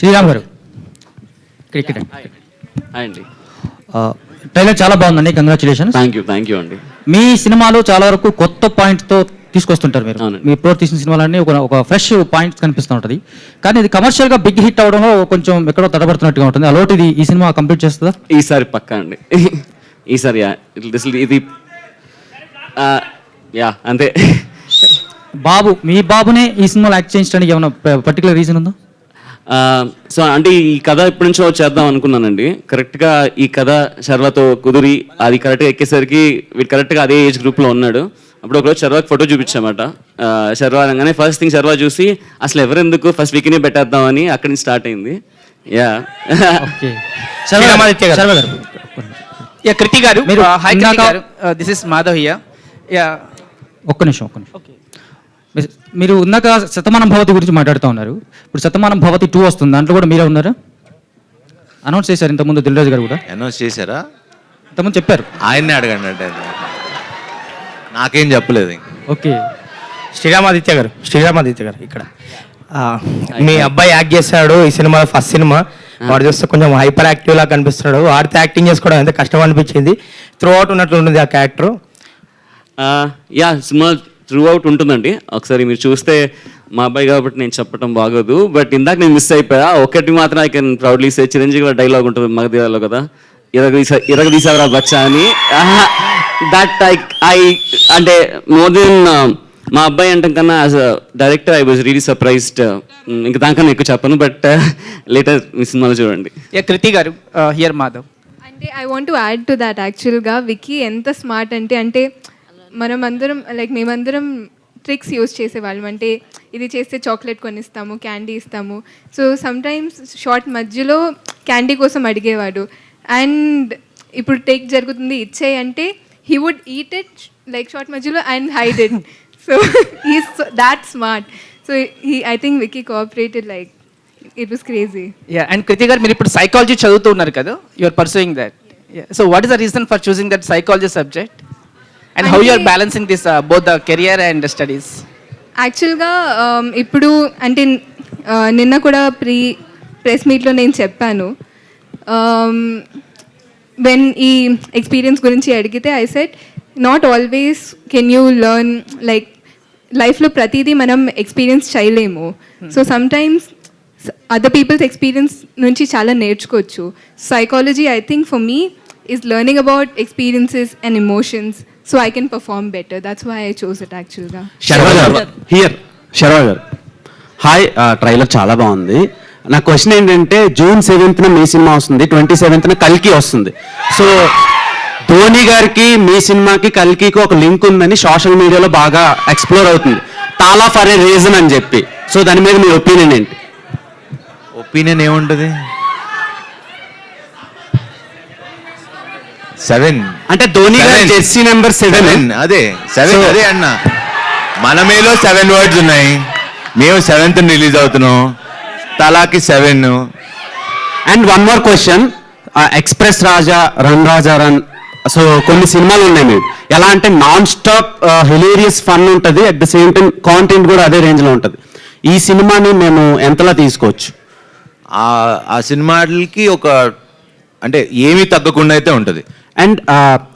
శ్రీరామ్ గారు క్రికెట్ అండి. ట్రైలర్ చాలా బాగుందండి congratulations thank you thank you అండి. మీ సినిమాలు చాలా వరకు కొత్త పాయింట్తో తీసుకొస్తుంటారు మీరు. మీ ఇప్పుడు తీసిన సినిమాలన్నీ ఒక ఒక ఫ్రెష్ పాయింట్ కనిపిస్తూ ఉంటుంది. కానీ ఇది కమర్షియల్గా బిగ్ హిట్ అవడంలో కొంచెం ఎక్కడో తడబడుతున్నట్టుగా ఉంటుంది. అలాంటి ఇది ఈ సినిమా కంప్లీట్ చేస్తుందా? ఈసారి పక్కా అండి. ఈసారి ఇది యా అంతే. బాబు మీ బాబునే ఈ సినిమాలో యాక్ట్ చేయించడానికి ఏమైనా పర్టికులర్ రీజన్ ఉందా? సో అంటే ఈ కథ ఎప్పటి నుంచో చేద్దాం అనుకున్నానండి. కరెక్ట్గా ఈ కథ శర్వాతో కుదిరి అది కరెక్ట్గా ఎక్కేసరికి వీడు కరెక్ట్గా అదే ఏజ్ గ్రూప్లో ఉన్నాడు. అప్పుడు ఒకరోజు శర్వాకి ఫోటో చూపించామట. శర్వా అనగానే ఫస్ట్ థింగ్ శర్వా చూసి అసలు ఎవరెందుకు? ఫస్ట్ వీక్నే పెట్టేద్దామని అక్కడి నుంచి స్టార్ట్ అయింది. Yeah okay. శ్రీరామాదిత్య గారు. శర్వ గారు. Yeah Krithi garu. This is Madhav here yeah ఒక్క నిమిషం ఒక్క నిమిషం. మీరు ఇందాక శతమానం భవతి గురించి మాట్లాడుతూ ఉన్నారు. ఇప్పుడు శతమానం భవతి టూ వస్తుంది. దాంట్లో కూడా మీరే ఉన్నారు? అనౌన్స్ చేశారు ఇంతకుముందు దిల్రాజు గారు కూడా. అనౌన్స్ చేశారా? ఇంతకుముందు చెప్పారు. ఆయన్నే అడగండి అంటే. నాకేం చెప్పలేదు. ఓకే. శ్రీరామాదిత్య గారు శ్రీరామాదిత్య గారు ఇక్కడ. ఆ, మీ అబ్బాయి యాక్ట్ చేశాడు ఈ సినిమా ఫస్ట్ సినిమా. వాడు చూస్తే కొంచెం హైపర్ యాక్టివ్ లా కనిపిస్తున్నాడు. వాడితే యాక్టింగ్ చేసుకోవడం ఎంత కష్టం అనిపించింది. త్రూ అవుట్ ఉన్నట్లు ఉంటుంది ఆ క్యారెక్టర్ యా సినిమా త్రూ అవుట్ ఉంటుందండి. ఒకసారి మీరు చూస్తే మా అబ్బాయి కాబట్టి నేను చెప్పడం బాగోదు. బట్ ఇందాక నేను మిస్ అయిపోయా. ఒకటి మాత్రం I can proudly say Chiranjeevi dialogue ఉంటుంది మగధీరాలో కదా. ఇరగదీసా ఇరగదీసావరా బచ్చా అని. దట్ ఐ ఐ అంటే మోర్ దెన్ మా అబ్బాయి అంటాం కన్నా as a director I was really surprised ఇంకా దానికన్నా ఎక్కువ చెప్పను. బట్ లేటర్ మీ సినిమాలో చూడండి. యా కృతి గారు హియర్ మాధవ్. అంటే I want to add to that యాక్చువల్గా వికీ ఎంత స్మార్ట్ అంటే అంటే మనం అందరం లైక్ మేమందరం ట్రిక్స్ యూస్ చేసేవాళ్ళం. అంటే ఇది చేస్తే చాక్లెట్ కొనిస్తాము క్యాండీ ఇస్తాము. సో సమ్టైమ్స్ షార్ట్ మధ్యలో క్యాండీ కోసం అడిగేవాడు. అండ్ ఇప్పుడు టేక్ జరుగుతుంది ఇచ్చే అంటే he would eat it like shot మధ్యలో and hide it so he's that smart so he I think Vicky cooperated like it was crazy yeah and Krithi garu మీరు ఇప్పుడు సైకాలజీ చదువుతున్నారు కదా? You are pursuing that so what is the reason for choosing that psychology subject and how you are అంటే- balancing this both the career and studies యాక్చువల్గా um, ఇప్పుడు అంటే uh, నిన్న కూడా ప్రీ ప్రెస్ మీట్లో నేను చెప్పాను. వెన్ ఈ ఎక్స్పీరియన్స్ గురించి అడిగితే I said not always can you learn like లైఫ్లో ప్రతిదీ మనం ఎక్స్పీరియన్స్ చేయలేము. So sometimes other people's experience నుంచి చాలా నేర్చుకోవచ్చు. Psychology I think for me is learning about experiences and emotions so I can perform better that's why I choose it యాక్చువల్గా శర్వ గారు here Sharva గారు హాయ్ ట్రైలర్ చాలా బాగుంది. నా క్వశ్చన్ ఏంటంటే జూన్ సెవెంత్న మీ సినిమా వస్తుంది ట్వంటీ సెవెంత్న కల్కి వస్తుంది. సో ధోని గారికి మీ సినిమాకి కల్కికి ఒక లింక్ ఉందని సోషల్ మీడియాలో బాగా ఎక్స్ప్లోర్ అవుతుంది. తాలా ఫర్ ఏ రీజన్ అని చెప్పి. సో దాని మీద మీ ఒపీనియన్ ఏంటి? ఒపీనియన్ ఏముంటుంది? సెవెన్ అంటే ధోని గారి. జెర్సీ నెంబర్ సెవెన్ అదే. సెవెన్ అదే అన్న. మన మేలో సెవెన్ వర్డ్స్ ఉన్నాయి. మేము సెవెంత్ రిలీజ్ అవుతున్నాం. తలాకి seven and one more question Express Raja Run Raja Run so కొన్ని సినిమాలు ఉన్నాయి మీరు ఎలా అంటే నాన్ స్టాప్ హిలేరియస్ ఫన్ ఉంటుంది. At the same time content కూడా అదే రేంజ్లో ఉంటుంది. ఈ సినిమాని మేము ఎంతలా తీసుకోవచ్చు? ఆ ఆ సినిమాలకి ఒక అంటే ఏమీ తగ్గకుండా అయితే ఉంటుంది. అండ్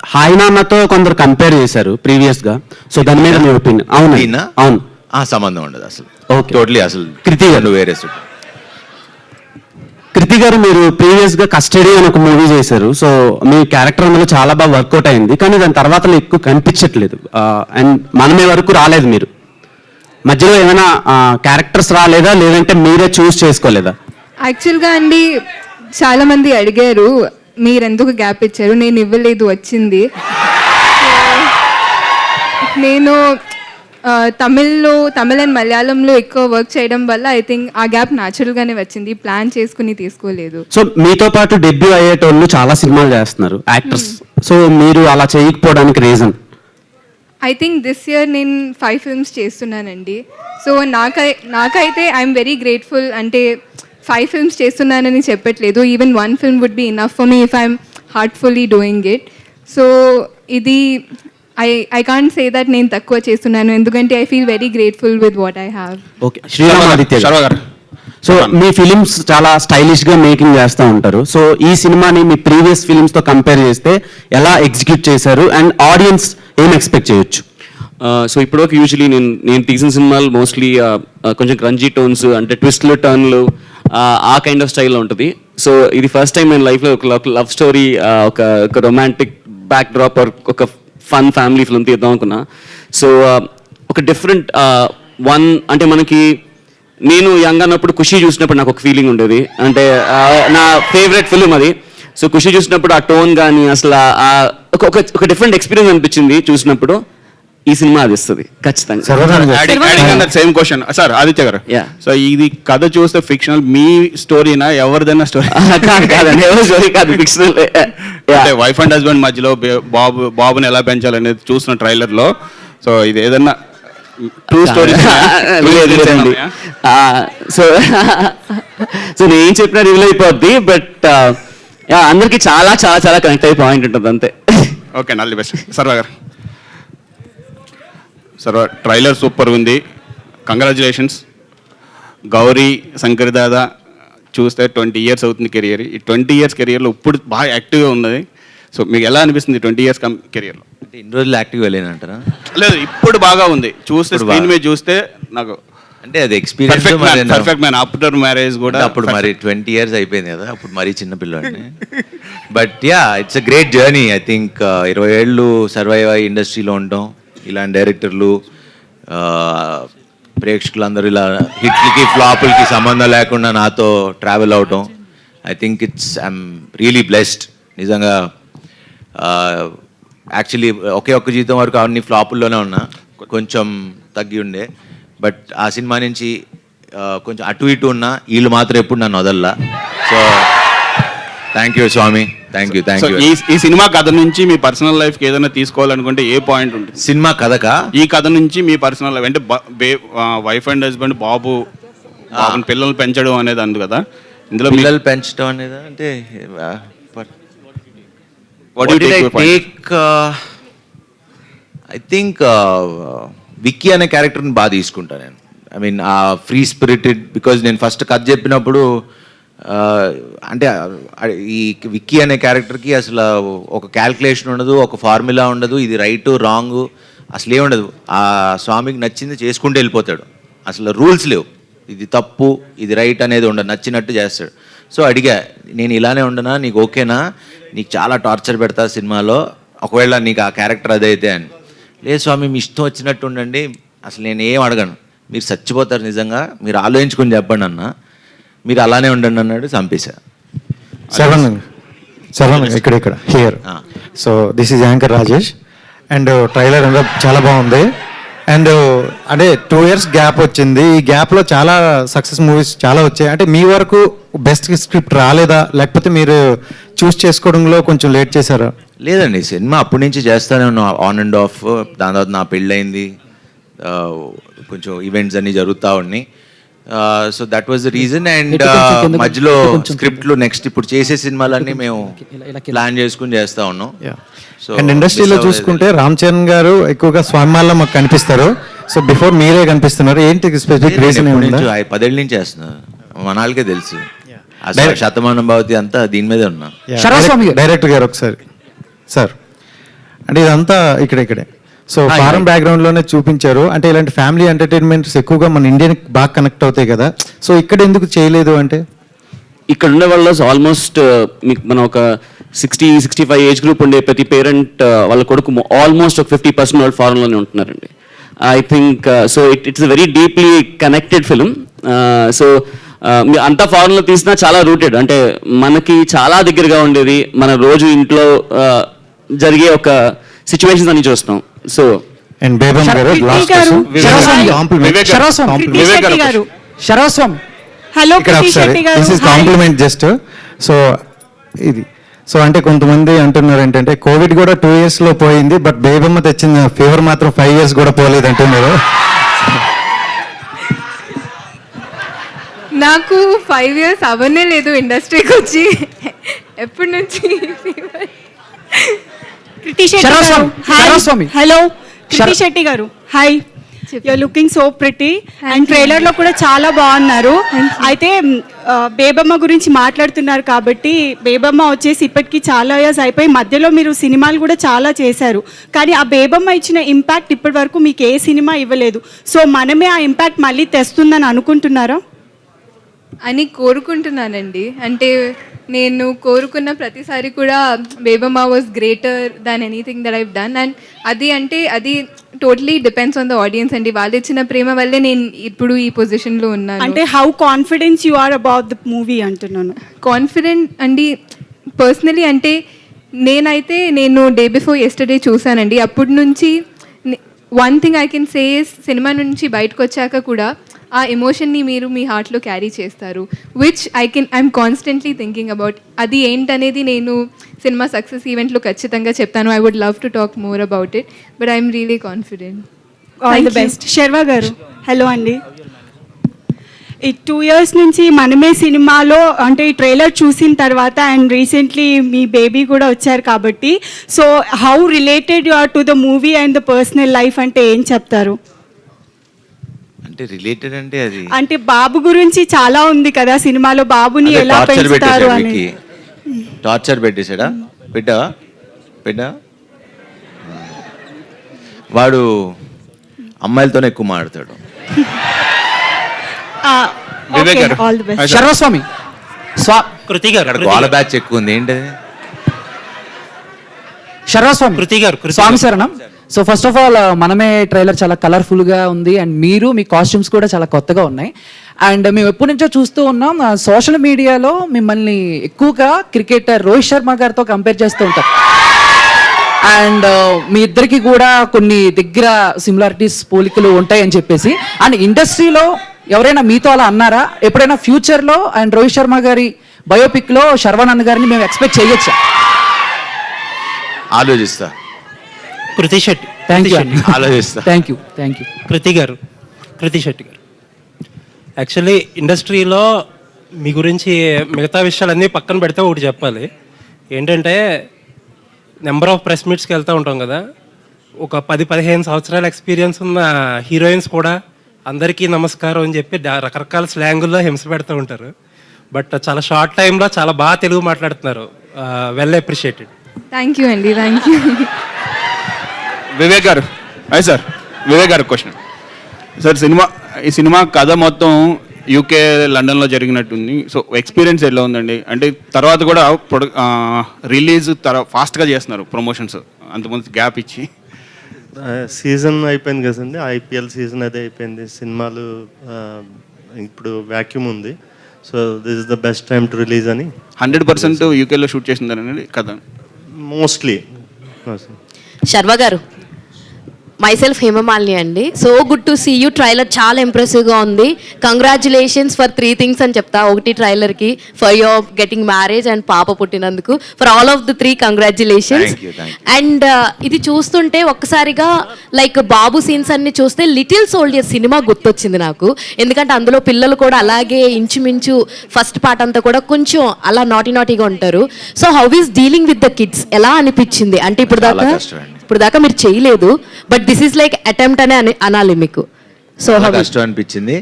హాయ్ నాన్నతో కొందరు కంపేర్ చేశారు ప్రీవియస్గా సో దాని మీద మీ ఒపీనియన్ అవును? అవును. ఆ సంబంధం ఉండదు అసలు. Okay. టోటలీ అసలు కృతి గారు. వేరే సుట్ కృతి గారు మీరు ప్రీవియస్గా కస్టడీ అని ఒక మూవీ చేశారు. సో మీ క్యారెక్టర్ అందులో చాలా బాగా వర్కౌట్ అయింది. కానీ దాని తర్వాత ఎక్కువ కనిపించట్లేదు. అండ్ మనమే వరకు రాలేదు మీరు. మధ్యలో ఏమైనా క్యారెక్టర్స్ రాలేదా? లేదంటే మీరే చూస్ చేసుకోలేదా? యాక్చువల్గా అండి చాలా మంది అడిగారు మీరు ఎందుకు గ్యాప్ ఇచ్చారు? నేను ఇవ్వలేదు వచ్చింది. నేను తమిళ్ళో తమిళ్ అండ్ మలయాళంలో ఎక్కువ వర్క్ చేయడం వల్ల ఐ థింక్ ఆ గ్యాప్ న్యాచురల్గానే వచ్చింది. ప్లాన్ చేసుకుని తీసుకోలేదు. సో మీతో పాటు డెబ్యూ అయ్యేటోళ్ళు చాలా సినిమాలు చేస్తున్నారు యాక్టర్స్ సో మీరు అలా చేయకపోవడానికి reason I think this year నేను ఫైవ్ ఫిల్మ్స్ చేస్తున్నానండి. సో నాకై నాకైతే ఐఎమ్ వెరీ గ్రేట్ఫుల్ అంటే ఫైవ్ ఫిల్మ్స్ చేస్తున్నానని చెప్పట్లేదు. Even one film would be enough for me if I'm heartfully doing it so ఇది I I can't say that నేను తక్కువ చేస్తున్నాను. ఎందుకంటే I feel very grateful with what I have okay Sriramaditya garu. So me films చాలా స్టైలిష్గా making చేస్తూ ఉంటారు. So ఈ సినిమాని మీ ప్రీవియస్ ఫిలిమ్స్తో కంపేర్ చేస్తే ఎలా ఎగ్జిక్యూట్ చేశారు? అండ్ ఆడియన్స్ ఏం ఎక్స్పెక్ట్ చేయొచ్చు? సో ఇప్పటివరకు యూజువలీ నేను నేను తీసిన సినిమాలు మోస్ట్లీ కొంచెం క్రంజీ టోన్స్ అంటే ట్విస్ట్లు టర్న్లు ఆ కైండ్ ఆఫ్ స్టైల్లో ఉంటుంది. సో ఇది ఫస్ట్ టైం నేను లైఫ్లో ఒక లవ్ స్టోరీ ఒక ఒక రొమాంటిక్ బ్యాక్ డ్రాప్ ఒక ఫన్ ఫ్యామిలీ ఫిల్మ్ తీద్దాం అనుకున్నా. సో ఒక డిఫరెంట్ వన్ అంటే మనకి నేను యంగ్ అన్నప్పుడు ఖుషి చూసినప్పుడు నాకు ఒక ఫీలింగ్ ఉండేది. అంటే నా ఫేవరెట్ ఫిల్మ్ అది. సో ఖుషి చూసినప్పుడు ఆ టోన్ కానీ అసలు ఒక ఒక డిఫరెంట్ ఎక్స్పీరియన్స్ అనిపించింది చూసినప్పుడు. ఈ సినిమా అది ఇస్తుంది ఖచ్చితంగా. సేమ్ క్వశ్చన్ సార్ ఆదిత్య గారు. సో ఇది కథ చూస్తే ఫిక్షనల్ మీ స్టోరీనా ఎవరిదైనా స్టోరీ కాదు కాదండి ఎవరు story కాదు ఫిక్షనల్ అంటే వైఫ్ అండ్ హస్బెండ్ మధ్యలో బాబు బాబుని ఎలా పెంచాలనేది చూసిన ట్రైలర్లో సో ఇది ఏదన్నా ట్రూ స్టోరీ సో సో నేను ఏం చెప్పినా రివీల్ అయిపోద్ది బట్ అందరికి చాలా చాలా చాలా కనెక్ట్ అయ్యే పాయింట్ ఉంటుంది అంతే. ఓకే నల్లి best Sarva garu. Sarva trailer super ఉంది. కంగ్రాచులేషన్స్ గౌరీ శంకర్ దాదా చూస్తే ట్వంటీ ఇయర్స్ అవుతుంది కెరియర్. ఈ ట్వంటీ ఇయర్స్ కెరియర్లో ఇప్పుడు బాగా యాక్టివ్గా ఉన్నది. సో మీకు ఎలా అనిపిస్తుంది ట్వంటీ ఇయర్స్ కమ్ కెరియర్లో? అంటే ఇన్ని రోజులు యాక్టివ్గా లేనంటారా లేదు ఇప్పుడు బాగా ఉంది. చూస్తే స్క్రీన్. మీద చూస్తే నాకు అంటే అది experience perfect man after marriage కూడా అప్పుడు మరి ట్వంటీ ఇయర్స్ అయిపోయింది కదా అప్పుడు మరీ చిన్న but yeah it's a great journey I think ఇరవై ఏళ్ళు సర్వైవ్ అయ్యి ఇండస్ట్రీలో ఉండటం ఇలాంటి డైరెక్టర్లు ప్రేక్షకులందరూ ఇలా హిట్లకి ఫ్లాపులకి సంబంధం లేకుండా నాతో ట్రావెల్ అవటం I think it's I'm really blessed నిజంగా యాక్చువల్లీ ఒకే ఒక్క జీతం వరకు అన్ని ఫ్లాపుల్లోనే ఉన్నా కొంచెం తగ్గి ఉండే. బట్ ఆ సినిమా నుంచి కొంచెం అటు ఇటు ఉన్నా వీళ్ళు మాత్రం ఎప్పుడు నన్ను వదల్లా. So thank you Swami thank you thank so you ఈ ఈ సినిమా కథ నుంచి మీ పర్సనల్ లైఫ్కి ఏదైనా తీసుకోవాలనుకుంటే ఏ పాయింట్ ఉంటుంది? సినిమా కథకా? ఈ కథ నుంచి మీ పర్సనల్ లైఫ్ అంటే వైఫ్ అండ్ హస్బెండ్ బాబు బాబుని పిల్లల్ని పెంచడం అనేది అందు కదా. ఇందులో మీ- పిల్లలు పెంచడం అనేది అంటే What do you take your point? Take I think Vicky అనే క్యారెక్టర్ని బాగా తీసుకుంటా నేను. ఐ మీన్ ఆ ఫ్రీ స్పిరిటెడ్ బికాజ్ నేను ఫస్ట్ కథ చెప్పినప్పుడు అంటే ఈ విక్కీ అనే క్యారెక్టర్కి అసలు ఒక క్యాల్కులేషన్ ఉండదు ఒక ఫార్ములా ఉండదు ఇది రైట్ రాంగ్ అసలు ఉండదు. ఆ స్వామికి నచ్చింది చేసుకుంటూ వెళ్ళిపోతాడు. అసలు రూల్స్ లేవు. ఇది తప్పు ఇది రైట్ అనేది ఉండదు నచ్చినట్టు చేస్తాడు. సో అడిగా నేను ఇలానే ఉండనా నీకు ఓకేనా నీకు చాలా టార్చర్ పెడతా సినిమాలో ఒకవేళ నీకు ఆ క్యారెక్టర్ అదైతే అని. లేదు స్వామి మీ ఇష్టం వచ్చినట్టు ఉండండి అసలు నేను ఏం అడగను. మీరు చచ్చిపోతారు నిజంగా మీరు ఆలోచించుకొని చెప్పండి అన్న. మీరు అలానే ఉండండి అన్నాడు చంపేశా. శరవణ్ శరవణ్ ఇక్కడ ఇక్కడ here. So this is anchor Rajesh and trailer అంతా చాలా బాగుంది. అండ్ అంటే టూ ఇయర్స్ గ్యాప్ వచ్చింది. ఈ గ్యాప్లో చాలా సక్సెస్ మూవీస్ చాలా వచ్చాయి. అంటే మీ వరకు బెస్ట్ స్క్రిప్ట్ రాలేదా? లేకపోతే మీరు చూస్ చేసుకోవడంలో కొంచెం లేట్ చేశారా? లేదండి సినిమా అప్పటి నుంచి చేస్తానే ఉన్నా. ఆన్ అండ్ ఆఫ్ దాని తర్వాత నా పెళ్ళయింది. కొంచెం ఈవెంట్స్ అన్ని జరుగుతూ ఉన్నాయి. So that was the reason and మధ్యలో స్క్రిప్ట్లు నెక్స్ట్ ఇప్పుడు చేసే సినిమాలన్నీ మేము. ప్లాన్ చేసుకుని చేస్తా ఉన్నాం. సో అండ్ ఇండస్ట్రీలో చూసుకుంటే రామ్ చరణ్ గారు ఎక్కువగా స్వామిమాల్లో మాకు కనిపిస్తారు. సో బిఫోర్ మీరే కనిపిస్తున్నారు ఏంటి స్పెసిఫిక్ రీజన్ పదేళ్ళ నుంచి చేస్తున్నా. మనాళ్ళకే తెలుసు. శతమానం భవతి అంతా దీని మీదే ఉన్నా. డైరెక్టర్ గారు. ఒకసారి. సార్ అంటే ఇదంతా ఇక్కడ ఇక్కడే. So yeah. బ్యాక్గ్రౌండ్లోనే చూపించారు. అంటే ఇలాంటి ఫ్యామిలీ ఎంటర్టైన్మెంట్స్ ఎక్కువగా మన ఇండియన్ బాగా కనెక్ట్ అవుతాయి కదా. సో ఇక్కడ ఎందుకు చేయలేదు అంటే? ఇక్కడ ఉండే వాళ్ళు ఆల్మోస్ట్ మీకు మనం ఒక sixty sixty five age group ఉండే ప్రతి పేరెంట్ వాళ్ళ కొడుకు ఆల్మోస్ట్ ఒక ఫిఫ్టీ పర్సెంట్ వాళ్ళు ఫారెన్లోనే ఉంటున్నారండి. I think so it it's very deeply connected film so అంతా ఫారెన్లో తీసినా చాలా రూటెడ్ అంటే మనకి చాలా దగ్గరగా ఉండేది మన రోజు ఇంట్లో uh, జరిగే ఒక సిచ్యువేషన్స్ అన్ని చూస్తున్నాం. సో అండ్ బేబమ్ గారు లాస్ట్ గారు. కాంప్లిమెంట్ వివేక్ శెట్టి గారు. Saravaswami hello Shetty garu this is. Compliment just so ఇది. సో అంటే కొంతమంది అంటున్నారు ఏంటంటే కోవిడ్ కూడా టూ ఇయర్స్లో పోయింది బట్ బేబమ్మ తెచ్చిన ఫీవర్ మాత్రం ఫైవ్ ఇయర్స్ కూడా పోలేదు అంటున్నారు. నాకు ఫైవ్ ఇయర్స్ అవనే లేదు ఇండస్ట్రీకి వచ్చి ఎప్పటి నుంచి Krithi Shetty. Hello Krithi Shetty garu. Hi you're looking so pretty and ట్రైలర్లో కూడా చాలా బాగున్నారు. అయితే బేబమ్మ గురించి మాట్లాడుతున్నారు కాబట్టి బేబమ్మ వచ్చేసి ఇప్పటికీ చాలా ఇయర్స్ అయిపోయి మధ్యలో మీరు సినిమాలు కూడా చాలా చేశారు. కానీ ఆ బేబమ్మ ఇచ్చిన ఇంపాక్ట్ ఇప్పటి వరకు మీకు ఏ సినిమా ఇవ్వలేదు. సో మనమే ఆ ఇంపాక్ట్ మళ్ళీ తెస్తుందని అనుకుంటున్నారా? అని కోరుకుంటున్నానండి. అంటే నేను కోరుకున్న ప్రతిసారి కూడా Bebamma was greater than anything that I've done and అది అంటే అది totally depends on the audience అండి. వాళ్ళు ఇచ్చిన ప్రేమ వల్లే నేను ఇప్పుడు ఈ పొజిషన్లో ఉన్నాను. అంటే how confidence you are about the movie అంటున్నాను. కాన్ఫిడెంట్ అండి పర్సనలీ అంటే నేనైతే నేను డే బిఫోర్ ఎస్టర్డే చూశానండి. అప్పటి నుంచి one thing I can say cinema నుంచి బయటకు వచ్చాక కూడా ఆ ఎమోషన్ని మీరు మీ హార్ట్లో క్యారీ చేస్తారు which I can I'm constantly thinking about అది ఏంటనేది నేను సినిమా సక్సెస్ ఈవెంట్లో ఖచ్చితంగా చెప్తాను. I would love to talk more about it but I'm really confident all the best Sharwa garu hello అండి. ఈ టూ ఇయర్స్ నుంచి మనమే సినిమాలో అంటే ఈ ట్రైలర్ చూసిన తర్వాత అండ్ రీసెంట్లీ మీ బేబీ కూడా వచ్చారు కాబట్టి so how related you are to the movie and the personal life అంటే ఏం చెప్తారు? అంటే రిలేటెడ్ అంటే అది. అంటే బాబు గురించి చాలా ఉంది కదా సినిమాలో బాబుని ఎలా టార్చర్ పెంచుతారు పెట్టేశాడు అని టార్చర్ పెట్టేశాడా? పెట్టావా పెట్టా? వాడు అమ్మాయిలతోనే ఎక్కువ మాడతాడు వివేక్ గారు. All the best Hi, sir. Sharvaswami. స్వా కృతి గారు. అక్కడ గోల బ్యాచ్ ఎక్కువ ఉంది ఏంటది? శర్వస్వామి. కృతి గారు, కృతి స్వామి గారు. శరణం. So first of all Manamey trailer చాలా కలర్ఫుల్గా ఉంది అండ్ మీరు మీ కాస్ట్యూమ్స్ కూడా చాలా కొత్తగా ఉన్నాయి. అండ్ మేము ఎప్పటి నుంచో చూస్తూ ఉన్నాం సోషల్ మీడియాలో మిమ్మల్ని ఎక్కువగా క్రికెటర్ రోహిత్ శర్మ గారితో కంపేర్ చేస్తూ ఉంటారు అండ్ uh, మీ ఇద్దరికి కూడా కొన్ని దగ్గర సిమిలారిటీస్ పోలికలు ఉంటాయని చెప్పేసి. అండ్ ఇండస్ట్రీలో ఎవరైనా మీతో అలా అన్నారా? ఎప్పుడైనా ఫ్యూచర్లో అండ్ రోహిత్ శర్మ గారి బయోపిక్లో శర్వానంద్ గారిని మేము ఎక్స్పెక్ట్ చేయొచ్చా? ఆలోచిస్తా. కృతి శెట్టి థ్యాంక్ యూ ఆలోచిస్తా. Thank you thank you Krithi గారు కృతి శెట్టి గారు. యాక్చువల్లీ ఇండస్ట్రీలో మీ గురించి మిగతా విషయాలన్నీ పక్కన పెడితే ఒకటి చెప్పాలి. ఏంటంటే నెంబర్ ఆఫ్ ప్రెస్ మీట్స్కి వెళ్తూ ఉంటాం కదా. ఒక పది పదిహేను సంవత్సరాల ఎక్స్పీరియన్స్ ఉన్న హీరోయిన్స్ కూడా అందరికీ నమస్కారం అని చెప్పి రకరకాల స్లాంగుల్లో హింస పెడుతూ ఉంటారు. బట్ చాలా షార్ట్ టైంలో చాలా బాగా తెలుగు మాట్లాడుతున్నారు. వెల్ అప్రిషియేటెడ్ థ్యాంక్ యూ అండి థ్యాంక్ యూ వివేక్ గారు. అయ్యి సార్ వివేక్ గారు క్వశ్చన్ సార్ సినిమా ఈ సినిమా కథ మొత్తం యూకే లండన్లో జరిగినట్టుంది. సో ఎక్స్పీరియన్స్ ఎలా ఉందండి? అంటే తర్వాత కూడా ప్రొడ రిలీజ్ తర్వాత ఫాస్ట్గా చేస్తున్నారు ప్రమోషన్స్ అంతకుముందు గ్యాప్ ఇచ్చి. సీజన్ అయిపోయింది కదండి ఐపీఎల్ సీజన్ అదే అయిపోయింది. సినిమాలు ఇప్పుడు వ్యాక్యూమ్ ఉంది. So this is the best time to release అని. హండ్రెడ్ పర్సెంట్ యూకేలో షూట్ చేసిందనండి కథ. మోస్ట్లీ శర్వ గారు. మైసెల్ఫ్ హేమమాలిని అండి. So good to see you trailer చాలా ఇంప్రెసివ్గా ఉంది. కంగ్రాచులేషన్స్ ఫర్ త్రీ థింగ్స్ అని చెప్తా. ఒకటి ట్రైలర్కి for your getting marriage and పాప పుట్టినందుకు. For all of the three congratulations. And ఇది చూస్తుంటే ఒక్కసారిగా లైక్ బాబు సీన్స్ అన్ని చూస్తే లిటిల్ సోల్జర్ సినిమా గుర్తొచ్చింది నాకు. ఎందుకంటే అందులో పిల్లలు కూడా అలాగే ఇంచుమించు ఫస్ట్ పార్ట్ అంతా కూడా కొంచెం అలా నాటి నాటిగా ఉంటారు. So how is dealing with the kids ఎలా అనిపించింది? అంటే ఇప్పుడు దాకా. ఇప్పుడు దాకా మీరు చేయలేదు but this is like attempt అనే అని అనాలి మీకు. సో కష్టం అనిపించింది.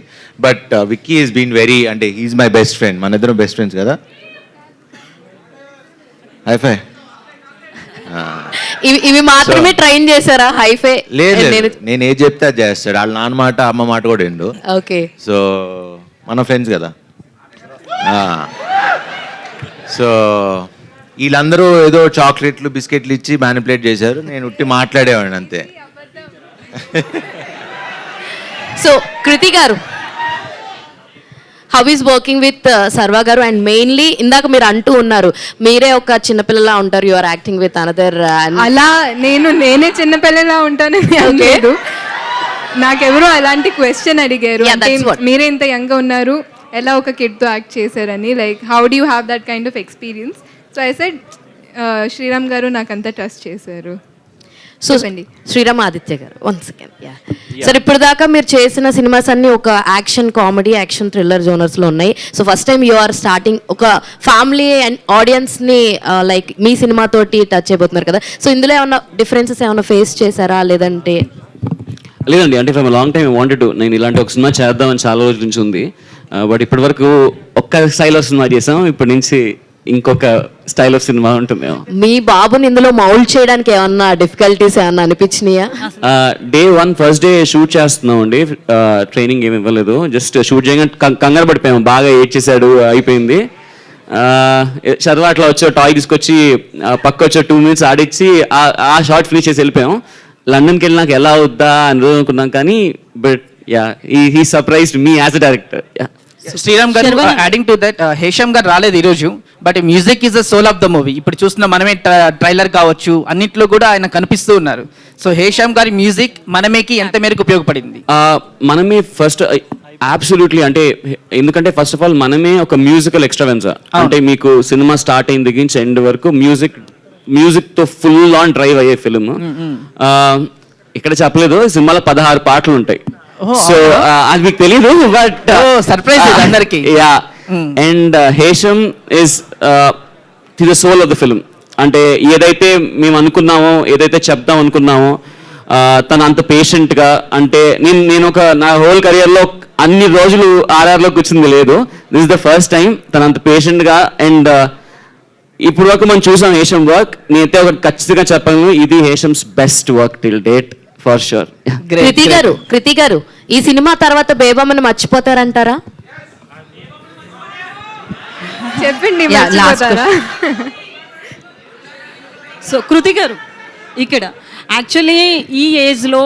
But Vicky is been very అంటే he is my best friend మన ఇద్దరం బెస్ట్ ఫ్రెండ్స్ కదా? హైఫై ఇవి ఇవి మాత్రమే ట్రైన్ చేశారా? హైఫై లేదు లేదు. నేను ఏది చెప్తే అది చేస్తాడు. వాళ్ళ నాన్న మాట అమ్మ మాట కూడా ఎండు ఓకే. సో మన ఫ్రెండ్స్ కదా? సో వీళ్ళందరూ ఏదో చాక్లెట్లు బిస్కెట్లు ఇచ్చి మ్యానిపులేట్ చేశారు. నేను ఉట్టి మాట్లాడేవాడిని అంతే. So Kriti garu how is working with Sarva garu? And mainly ఇందాక మీరు అంటూ ఉన్నారు మీరే ఒక చిన్నపిల్లలా ఉంటారు you are acting with another అలా నేను నేనే చిన్నపిల్లలా ఉంటానని అనలేదు. నాకెవరో అలాంటి క్వశ్చన్ అడిగారు. మీరే ఇంత యంగ్ ఉన్నారు ఎలా ఒక kid తో యాక్ట్ చేశారని? Like how do you have that kind of experience so I said Sriram గారు నాకంతా ట్రస్ట్ చేశారు సో చెప్పండి. శ్రీరామ్ ఆదిత్య గారు వన్ సెకండ్ యా సార్ ఇప్పుడు దాకా మీరు చేసిన సినిమాస్ అన్ని ఒక యాక్షన్ కామెడీ యాక్షన్ థ్రిల్లర్ జోనర్స్లో ఉన్నాయి. So first time you are starting ఒక ఫ్యామిలీ అండ్ ఆడియన్స్ని లైక్ మీ సినిమా తోటి టచ్ అయిపోతున్నారు కదా. సో ఇందులో ఏమన్నా డిఫరెన్సెస్ ఏమైనా ఫేస్ చేశారా? లేదంటే లేదండి అంటే ఫ్రమ్ లాంగ్ టైం వాంటెడ్ నేను ఇలాంటి ఒక సినిమా చేద్దామని చాలా రోజుల నుంచి ఉంది. బట్ ఇప్పటి వరకు ఒక్క స్టైల్ ఆఫ్ సినిమా చేసాం. ఇప్పటి నుంచి ఇంకొక స్టైల్ ఆఫ్ సినిమా ఉంటుంది మీ బాబుని ఇందులో మౌల్డ్ చేయడానికి ఏమన్నా డిఫికల్టీస్ ఏమన్నా అనిపించినాయా? Day one first day shoot చేస్తున్నాం అండి. ట్రైనింగ్ ఏమి ఇవ్వలేదు. జస్ట్ షూట్ చేయగానే కంగారు పడిపోయాము బాగా ఏడ్చేసాడు అయిపోయింది. చదువు అట్లా వచ్చే టాయ్ తీసుకొచ్చి పక్క వచ్చే టూ మినిట్స్ ఆడిచ్చి ఆ- షార్ట్ ఫినిష్ చేసి వెళ్ళిపోయాం. లండన్కి వెళ్ళి నాకు ఎలా అవుద్దా అని రోజు అనుకున్నాం కానీ but yeah he surprised me as a director yeah Sriram గారు యాడింగ్ టు దట్ హేషమ్ గారు రాలేదు ఈరోజు but music is the soul of the movie ఇప్పుడు చూస్తున్న మనమే ట్రైలర్ కావచ్చు అన్నిట్లో కూడా ఆయన కనిపిస్తూ ఉన్నారు. సో హేషమ్ గారి మ్యూజిక్ మనమేకి ఎంత మేరకు ఉపయోగపడింది? ఆ, మనమే ఫస్ట్ అబ్సల్యూట్లీ అంటే ఎందుకంటే ఫస్ట్ ఆఫ్ ఆల్ మనమే ఒక మ్యూజికల్ ఎక్స్ట్రావెన్సా అంటే మీకు సినిమా స్టార్ట్ అయిన దగ్గర నుంచి ఎండ్ వరకు మ్యూజిక్ మ్యూజిక్తో ఫుల్ ఆన్ డ్రైవ్ అయ్యే ఫిల్మ్ ఇక్కడ చెప్పలేదు సినిమాలో పదహారు పాటలు ఉంటాయి సో అది మీకు తెలీదు బట్ ఇది అందరికీ. Yeah and Hesham is the the soul of the film అంటే ఏదైతే మేము అనుకున్నామో ఏదైతే చెప్దాం అనుకున్నామో ఆ, తను అంత పేషెంట్గా అంటే నేను నేను ఒక నా హోల్ కెరియర్లో అన్ని రోజులు ఆర్ఆర్లో కూర్చుంది లేదు. దిస్ ద ఫస్ట్ టైం తను అంత పేషెంట్గా అండ్ ఇప్పుడు వరకు మనం చూసాం హేషం వర్క్ నేనైతే ఒకటి ఖచ్చితంగా చెప్పాను ఇది Hesham's best work till date for sure Krithi గారు కృతి గారు ఈ సినిమా తర్వాత బేబమ్మని మర్చిపోతారంటారా? చెప్పండి సో కృతి గారు ఇక్కడ. యాక్చువల్లీ ఈ ఏజ్లో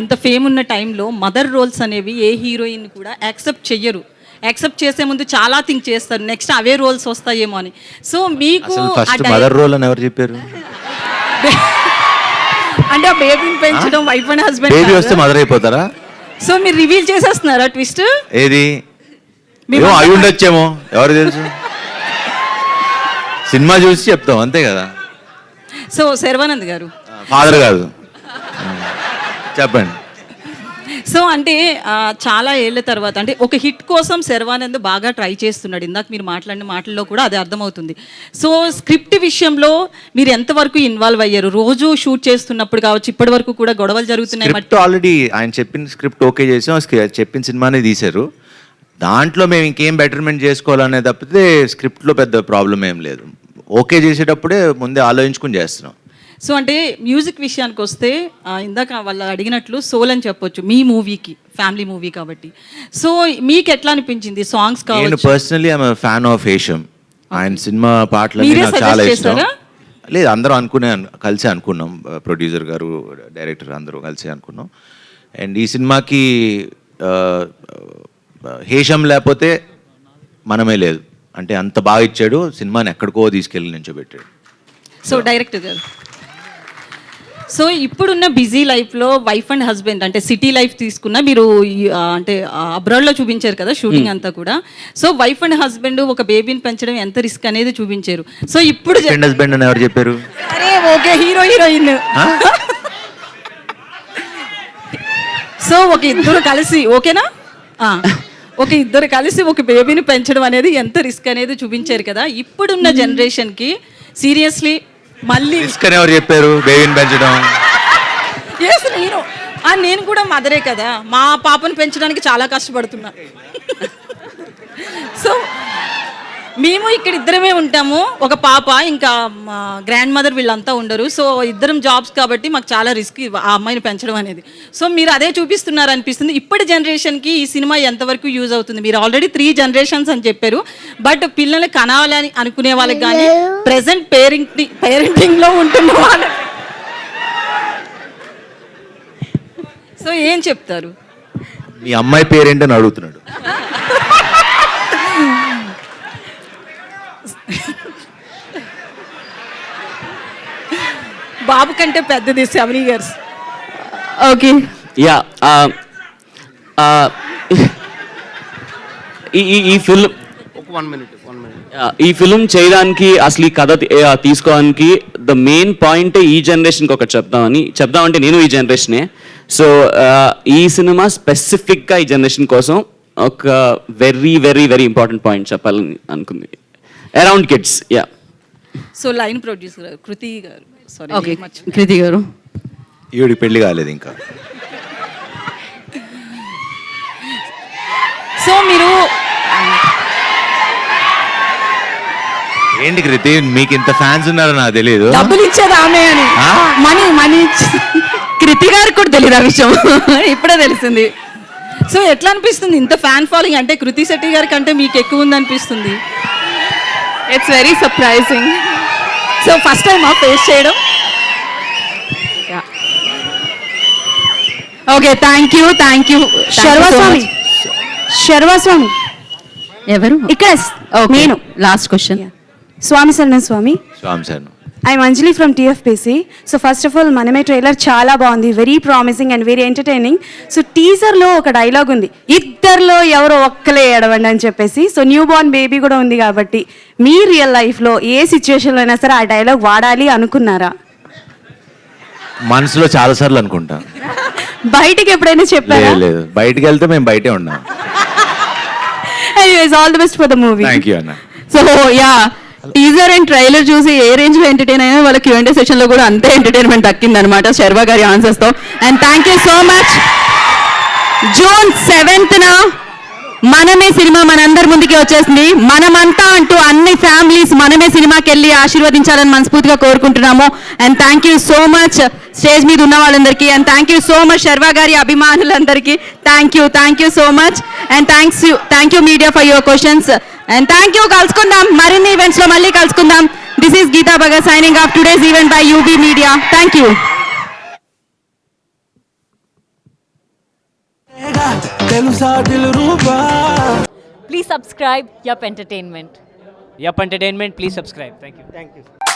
ఇంత ఫేమ్ ఉన్న టైంలో మదర్ రోల్స్ అనేవి ఏ హీరోయిన్ కూడా యాక్సెప్ట్ చెయ్యరు. యాక్సెప్ట్ చేసే ముందు చాలా థింక్ చేస్తారు. నెక్స్ట్ అవే రోల్స్ వస్తాయేమో అని. సో మీకు మదర్ రోల్ అని ఎవరు చెప్పారు? అంటే ఆ బేబీని పెంచడం వైఫ్ అండ్ బేబీ వస్తే హస్బెండ్ మదర్ అయిపోతారా? సో మీరు రివీల్ చేసేస్తున్నారా ట్విస్ట్? ఏది? ఏమో అయి ఉండొచ్చేమో. ఎవరు తెలుసు? సినిమా చూసి చెప్తాం అంతే కదా? సో శర్వానంద్ గారు. ఫాదర్ కాదు చెప్పండి. సో అంటే చాలా ఏళ్ళ తర్వాత అంటే ఒక హిట్ కోసం శర్వానంద్ బాగా ట్రై చేస్తున్నాడు. ఇందాక మీరు మాట్లాడిన మాటల్లో కూడా అది అర్థమవుతుంది. సో స్క్రిప్ట్ విషయంలో మీరు ఎంతవరకు ఇన్వాల్వ్ అయ్యారు? రోజు షూట్ చేస్తున్నప్పుడు కావచ్చు ఇప్పటి వరకు కూడా గొడవలు జరుగుతున్నాయి. స్క్రిప్ట్ ఆల్రెడీ ఆయన చెప్పిన స్క్రిప్ట్ ఓకే చేసాం చెప్పిన సినిమానే తీశారు. దాంట్లో మేము ఇంకేం బెటర్మెంట్ చేసుకోవాలనే తప్పితే స్క్రిప్ట్లో పెద్ద ప్రాబ్లం ఏం లేదు. ఓకే చేసేటప్పుడే ముందే ఆలోచించుకుని చేస్తున్నాం. సో అంటే మ్యూజిక్ విషయానికి వస్తే ఇందాక వాళ్ళు అడిగినట్లు సోల్ అని చెప్పొచ్చు మీ మూవీకి ఫ్యామిలీ మూవీ కాబట్టి. సో మీకు ఎట్లా అనిపించింది? సాంగ్స్ నేను personally I'm fan of Hesham ఆయన సినిమా పాటలు నాకు చాలా ఇష్టం? లేదు అందరం అనుకునే అను- కలిసి అనుకున్నాం. ప్రొడ్యూసర్ గారు డైరెక్టర్ అందరూ కలిసి అనుకున్నాం. అండ్ ఈ సినిమాకి హేషం లేకపోతే మనమే లేదు. అంటే అంత బాగా ఇచ్చాడు సినిమాని ఎక్కడికో తీసుకెళ్ళి నించోబెట్టాడు. సో డైరెక్టర్ గారు. సో ఇప్పుడున్న బిజీ లైఫ్లో వైఫ్ అండ్ హస్బెండ్ అంటే సిటీ లైఫ్ తీసుకున్న మీరు అంటే అబ్రాడ్లో చూపించారు కదా షూటింగ్ అంతా కూడా. సో వైఫ్ అండ్ హస్బెండ్ ఒక బేబీని పెంచడం ఎంత రిస్క్ అనేది చూపించారు. సో ఇప్పుడు హస్బెండ్ అని ఎవరు చెప్పారు? అరే ఓకే హీరో హీరోయిన్ సో ఒక ఇద్దరు కలిసి ఓకేనా? ఒక ఇద్దరు కలిసి ఒక బేబీని పెంచడం అనేది ఎంత రిస్క్ అనేది చూపించారు కదా. ఇప్పుడున్న జనరేషన్కి సీరియస్లీ మళ్ళీ రిస్క్ అని ఎవరు చెప్పారు? బేబీని పెంచడం. ఎస్ నేను. ఆ, నేను కూడా మదరే కదా. మా పాపను పెంచడానికి చాలా కష్టపడుతున్నా. సో మేము ఇక్కడ ఇద్దరమే ఉంటాము. ఒక పాప ఇంకా మా గ్రాండ్ మదర్ వీళ్ళంతా ఉండరు. సో ఇద్దరం జాబ్స్ కాబట్టి మాకు చాలా రిస్క్ ఆ అమ్మాయిని పెంచడం అనేది. సో మీరు అదే చూపిస్తున్నారు అనిపిస్తుంది. ఇప్పటి జనరేషన్కి ఈ సినిమా ఎంతవరకు యూజ్ అవుతుంది? మీరు ఆల్రెడీ త్రీ జనరేషన్స్ అని చెప్పారు. బట్ పిల్లల్ని కనాలని అనుకునే వాళ్ళకి కానీ ప్రెసెంట్ పేరెంట్ పేరెంటింగ్లో ఉంటున్న వాళ్ళకి సో ఏం చెప్తారు? మీ అమ్మాయి పేరేంటని అడుగుతున్నాడు. బాబు కంటే పెద్దది సెవెన్ ఇయర్స్. ఓకే. యా ఈ ఈ- ఈ film one minute one minute. ఈ ఫిల్మ్ చేయడానికి అసలు ఈ కథ తీసుకోవడానికి ద మెయిన్ పాయింట్ ఈ జనరేషన్కి ఒకటి చెప్దామని చెప్దామంటే నేను ఈ జనరేషనే. సో ఈ సినిమా స్పెసిఫిక్గా ఈ జనరేషన్ కోసం ఒక very very very important point చెప్పాలని అనుకుంది. Around kids yeah. So line producer Krithi గారు. సారీ కృతి గారు. ఈవిడి పెళ్ళి కాలేదు ఇంకా. సో మీరు ఏంటి కృతి మీకు ఇంత ఫ్యాన్స్ ఉన్నారో నాకు తెలియదు డబ్బులు ఇచ్చేది ఆమె అని. మనీ మనీ కృతి గారికి కూడా తెలియదు ఆ విషయం? ఇప్పుడే తెలిసింది. సో ఎట్లా అనిపిస్తుంది ఇంత ఫ్యాన్ ఫాలోయింగ్ అంటే కృతి శెట్టి గారి కంటే మీకు ఎక్కువ ఉంది అనిపిస్తుంది it's very surprising so first time ఆ ఫేస్ చేయడం. Okay thank you thank you Sharvaswami Sharvaswami ఎవరు? ఇక్కడ నేను. లాస్ట్ క్వశ్చన్ స్వామి శరణం స్వామి స్వామి sir I Anjali from TFPC so first of all Manamey trailer చాలా బాగుంది very promising and very entertaining so టీజర్లో ఒక డైలాగ్ ఉంది ఇద్దరిలో ఎవరో ఒక్కలే ఏడవండి అని చెప్పేసి సో న్యూ బోర్న్ బేబీ కూడా ఉంది కాబట్టి మీ రియల్ లైఫ్లో ఏ సిచ్యువేషన్లో అయినా సరే ఆ డైలాగ్ వాడాలి అనుకున్నారా? మనసులో చాలా సార్లు అనుకుంటా. బయటికి ఎప్పుడైనా చెప్పారా? లేదు లేదు. బయటికి వెళ్తే మేము బయటే ఉన్నాం. Anyways all the best for the movie thank you అన్న. So yeah teaser and trailer చూసి ఏ రేంజ్లో ఎంటర్టైన్ అయినా వాళ్ళ క్యూఎండే సెషన్లో కూడా అంతే ఎంటర్టైన్మెంట్ దక్కింది అనమాట శర్వా గారి ఆన్సర్స్తో. And thank you so much June seventh నా మనమే సినిమా మనందరి ముందుకి వచ్చేసింది. మనమంతా అంటూ అన్ని ఫ్యామిలీస్ మనమే సినిమాకి వెళ్ళి ఆశీర్వదించాలని మనస్ఫూర్తిగా కోరుకుంటున్నాము. And thank you so much stage మీద ఉన్న వాళ్ళందరికీ. And thank you so much Sharva గారి అభిమానులందరికీ. Thank you thank you so much and thanks you thank you media for your questions and thank you కలుసుకుందాం. మరిన్ని ఈవెంట్స్లో మళ్ళీ కలుసుకుందాం. This is Geeta Bhagat signing off today's event by UB media thank you please subscribe yup entertainment Yup Entertainment, please subscribe. Thank you.